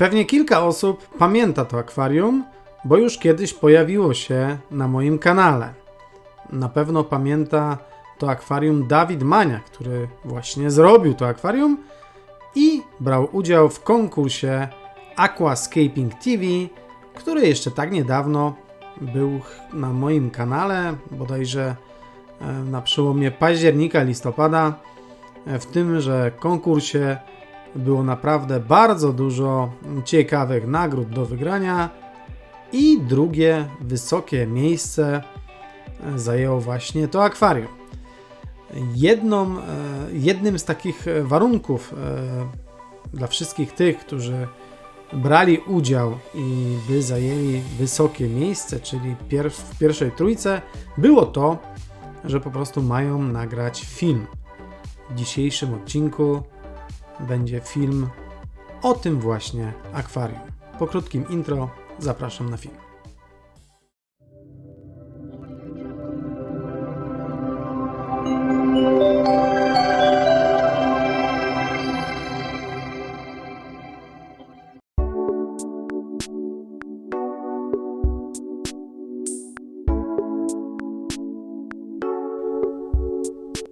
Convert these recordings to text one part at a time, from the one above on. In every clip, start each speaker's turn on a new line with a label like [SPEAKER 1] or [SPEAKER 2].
[SPEAKER 1] Pewnie kilka osób pamięta to akwarium, bo już kiedyś pojawiło się na moim kanale. Na pewno pamięta to akwarium Dawid Mania, który właśnie zrobił to akwarium i brał udział w konkursie Aquascaping TV, który jeszcze tak niedawno był na moim kanale, bodajże e, na przełomie października, listopada. E, W tymże konkursie było naprawdę bardzo dużo ciekawych nagród do wygrania i drugie wysokie miejsce zajęło właśnie to akwarium. Jedną, e, jednym z takich warunków e, dla wszystkich tych, którzy brali udział i by zajęli wysokie miejsce, czyli pier w pierwszej trójce, było to, że po prostu mają nagrać film. W dzisiejszym odcinku będzie film o tym właśnie akwarium. Po krótkim intro zapraszam na film.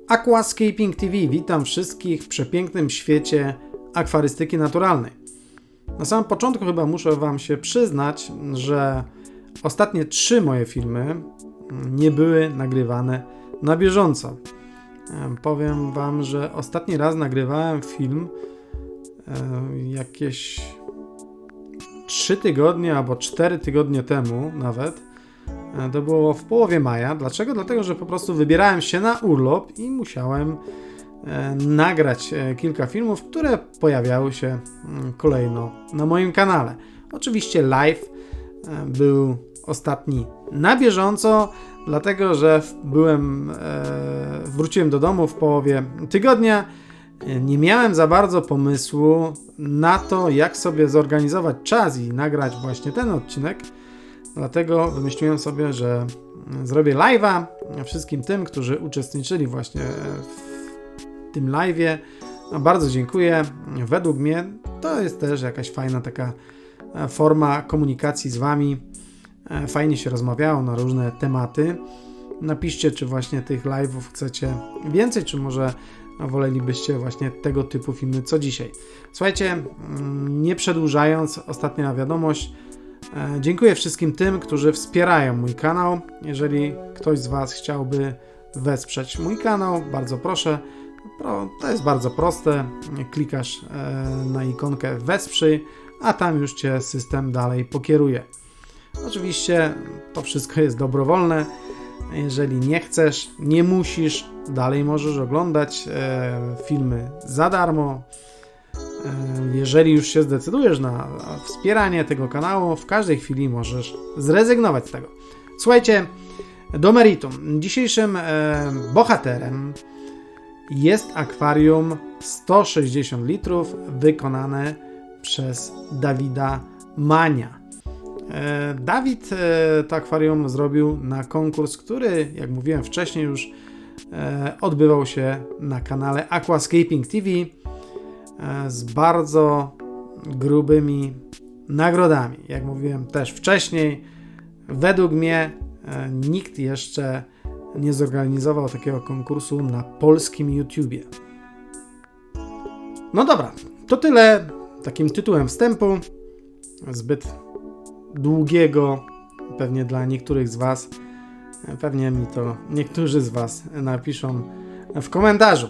[SPEAKER 1] Aquascaping TV. Witam wszystkich w przepięknym świecie akwarystyki naturalnej. Na samym początku chyba muszę Wam się przyznać, że ostatnie trzy moje filmy nie były nagrywane na bieżąco. Em, Powiem Wam, że ostatni raz nagrywałem film jakieś 3 tygodnie albo 4 tygodnie temu nawet. To było w połowie maja. Dlaczego? Dlatego, że po prostu wybierałem się na urlop i musiałem e, nagrać e, kilka filmów, które pojawiały się mm, kolejno na moim kanale. Oczywiście live e, był ostatni na bieżąco, dlatego że byłem, wróciłem do domu w połowie tygodnia. Nie miałem za bardzo pomysłu na to, jak sobie zorganizować czas i nagrać właśnie ten odcinek. Dlatego wymyśliłem sobie, że zrobię live'a wszystkim tym, którzy uczestniczyli właśnie w tym live'ie. No, Bardzo dziękuję. Według mnie to jest też jakaś fajna taka e, forma komunikacji z Wami. E, Fajnie się rozmawiało na różne tematy. Napiszcie, czy właśnie tych live'ów chcecie więcej, czy może wolelibyście właśnie tego typu filmy co dzisiaj. Słuchajcie, mm, nie przedłużając, ostatnia wiadomość. E, Dziękuję wszystkim tym, którzy wspierają mój kanał. Jeżeli ktoś z Was chciałby wesprzeć mój kanał, bardzo proszę. Pro- To jest bardzo proste. Klikasz e, na ikonkę wesprzyj, a tam już Cię system dalej pokieruje. Oczywiście to wszystko jest dobrowolne. Jeżeli nie chcesz, nie musisz, dalej możesz oglądać e, filmy za darmo. E, Jeżeli już się zdecydujesz na wspieranie tego kanału, w każdej chwili możesz zrezygnować z tego. Słuchajcie, do meritum. Dzisiejszym e, bohaterem jest akwarium 160 litrów wykonane przez Dawida Mania. E, Dawid to akwarium zrobił na konkurs, który, jak mówiłem wcześniej już, odbywał się na kanale Aquascaping TV z bardzo grubymi nagrodami. Jak mówiłem też wcześniej, według mnie e, nikt jeszcze nie zorganizował takiego konkursu na polskim YouTubie. No dobra, to tyle takim tytułem wstępu. Zbyt długiego, pewnie dla niektórych z Was. Pewnie mi to niektórzy z Was napiszą w komentarzu.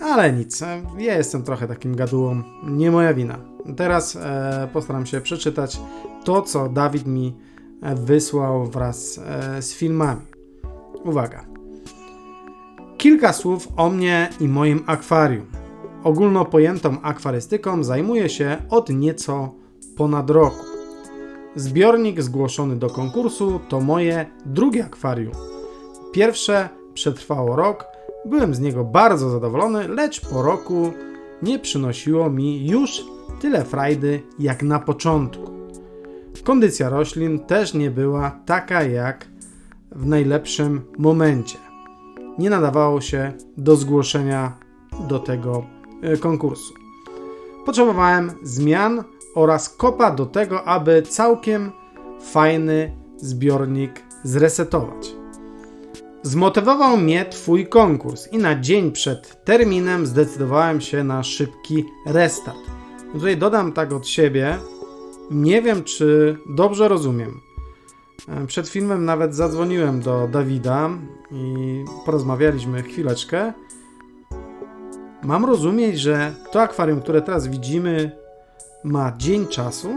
[SPEAKER 1] Ale nic, ja jestem trochę takim gadułą, nie moja wina. Teraz e, postaram się przeczytać to, co Dawid mi e, wysłał wraz e, z filmami. Uwaga. Kilka słów o mnie i moim akwarium. Ogólno pojętą akwarystyką zajmuję się od nieco ponad roku. Zbiornik zgłoszony do konkursu to moje drugie akwarium. Pierwsze przetrwało rok, byłem z niego bardzo zadowolony, lecz po roku nie przynosiło mi już tyle frajdy jak na początku. Kondycja roślin też nie była taka jak w najlepszym momencie. Nie nadawało się do zgłoszenia do tego e, konkursu. Potrzebowałem zmian oraz kopa do tego, aby całkiem fajny zbiornik zresetować. Zmotywował mnie Twój konkurs i na dzień przed terminem zdecydowałem się na szybki restart. Tutaj dodam tak od siebie. Nie wiem, czy dobrze rozumiem. Przed filmem nawet zadzwoniłem do Dawida i porozmawialiśmy chwileczkę. Mam rozumieć, że to akwarium, które teraz widzimy, ma dzień czasu?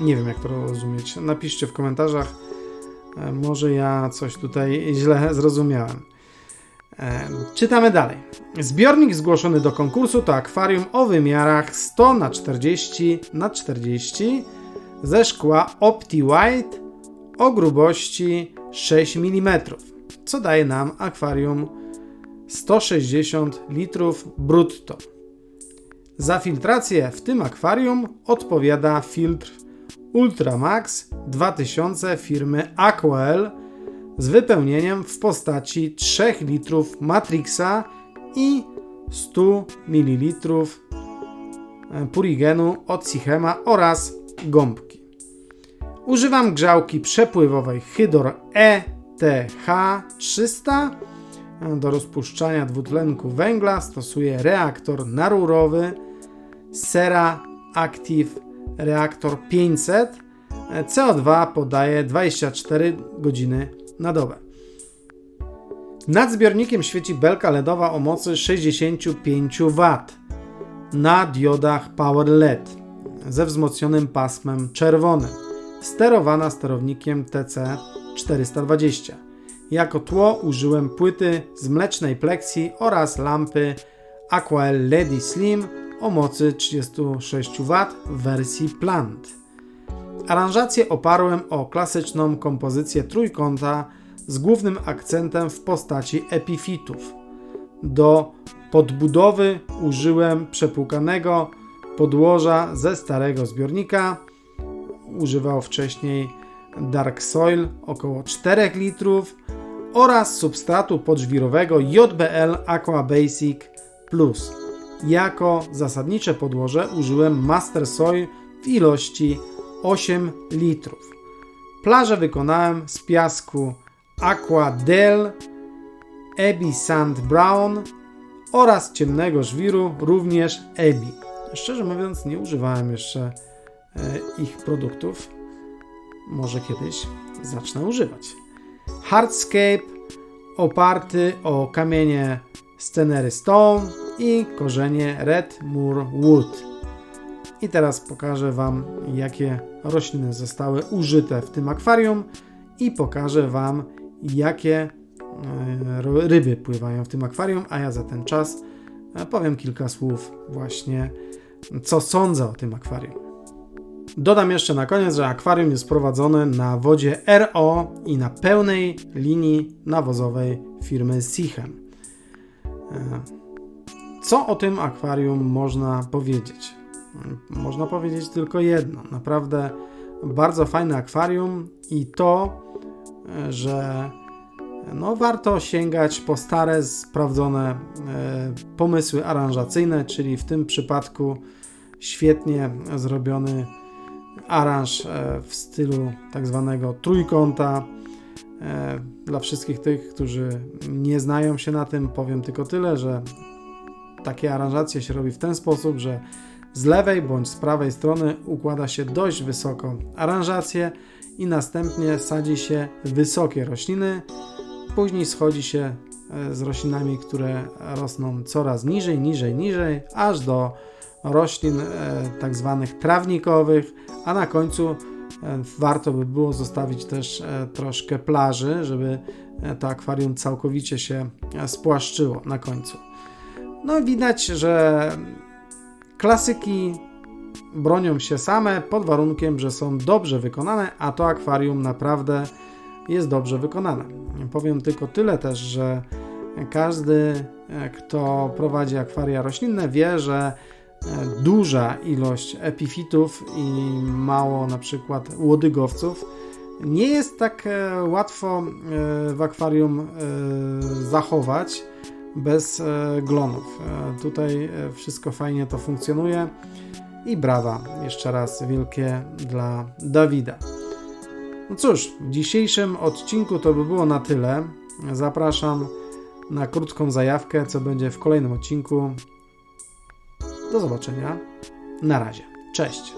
[SPEAKER 1] Nie wiem, jak to rozumieć. Napiszcie w komentarzach. E, może ja coś tutaj źle zrozumiałem. E, czytamy dalej. Zbiornik zgłoszony do konkursu to akwarium o wymiarach 100 na 40 na 40 ze szkła Opti White o grubości 6 mm, co daje nam akwarium 160 litrów brutto. Za filtrację w tym akwarium odpowiada filtr Ultramax 2000 firmy Aquael z wypełnieniem w postaci 3 litrów Matrixa i 100 ml purigenu od Sichema oraz gąbki. Używam grzałki przepływowej Hydor ETH300 do rozpuszczania dwutlenku węgla stosuję reaktor narurowy Sera Active Reaktor 500. CO2 podaje 24 godziny na dobę. Nad zbiornikiem świeci belka LEDowa o mocy 65 W na diodach Power LED ze wzmocnionym pasmem czerwonym, sterowana sterownikiem TC420. Jako tło użyłem płyty z mlecznej pleksji oraz lampy Aquael LED Slim o mocy 36 W w wersji Plant. Aranżację oparłem o klasyczną kompozycję trójkąta z głównym akcentem w postaci epifitów. Do podbudowy użyłem przepłukanego podłoża ze starego zbiornika. Używał wcześniej Dark Soil około 4 litrów oraz substratu podżwirowego JBL Aqua Basic Plus. Jako zasadnicze podłoże użyłem Master Soil w ilości 8 litrów. Plażę wykonałem z piasku Aqua Del, Ebi Sand Brown oraz ciemnego żwiru również Ebi. Szczerze mówiąc, nie używałem jeszcze e, ich produktów. Może kiedyś zacznę używać. Hardscape oparty o kamienie Scenery Stone i korzenie Red Moor Wood. I teraz pokażę Wam, jakie rośliny zostały użyte w tym akwarium i pokażę Wam, jakie e, ryby pływają w tym akwarium, a ja za ten czas e, powiem kilka słów właśnie, co sądzę o tym akwarium. Dodam jeszcze na koniec, że akwarium jest prowadzone na wodzie RO i na pełnej linii nawozowej firmy Sichem. Co o tym akwarium można powiedzieć? Można powiedzieć tylko jedno. Naprawdę bardzo fajne akwarium i to, że no, warto sięgać po stare, sprawdzone e, pomysły aranżacyjne, czyli w tym przypadku świetnie zrobiony aranż e, w stylu tak zwanego trójkąta. E, dla wszystkich tych, którzy nie znają się na tym, powiem tylko tyle, że takie aranżacje się robi w ten sposób, że z lewej bądź z prawej strony układa się dość wysoką aranżację i następnie sadzi się wysokie rośliny. Później schodzi się e, z roślinami, które rosną coraz niżej, niżej, niżej, aż do roślin e, tak zwanych trawnikowych, a na końcu e, warto by było zostawić też troszkę plaży, żeby to akwarium całkowicie się spłaszczyło na końcu. No widać, że klasyki bronią się same pod warunkiem, że są dobrze wykonane, a to akwarium naprawdę jest dobrze wykonane. Powiem tylko tyle też, że każdy, kto prowadzi akwaria roślinne, wie, że duża ilość epifitów i mało na przykład łodygowców nie jest tak e, łatwo e, w akwarium e, zachować bez glonów. Tutaj wszystko fajnie to funkcjonuje i brawa jeszcze raz wielkie dla Dawida. No cóż, w dzisiejszym odcinku to by było na tyle. Zapraszam na krótką zajawkę, co będzie w kolejnym odcinku. Do zobaczenia. Na razie. Cześć.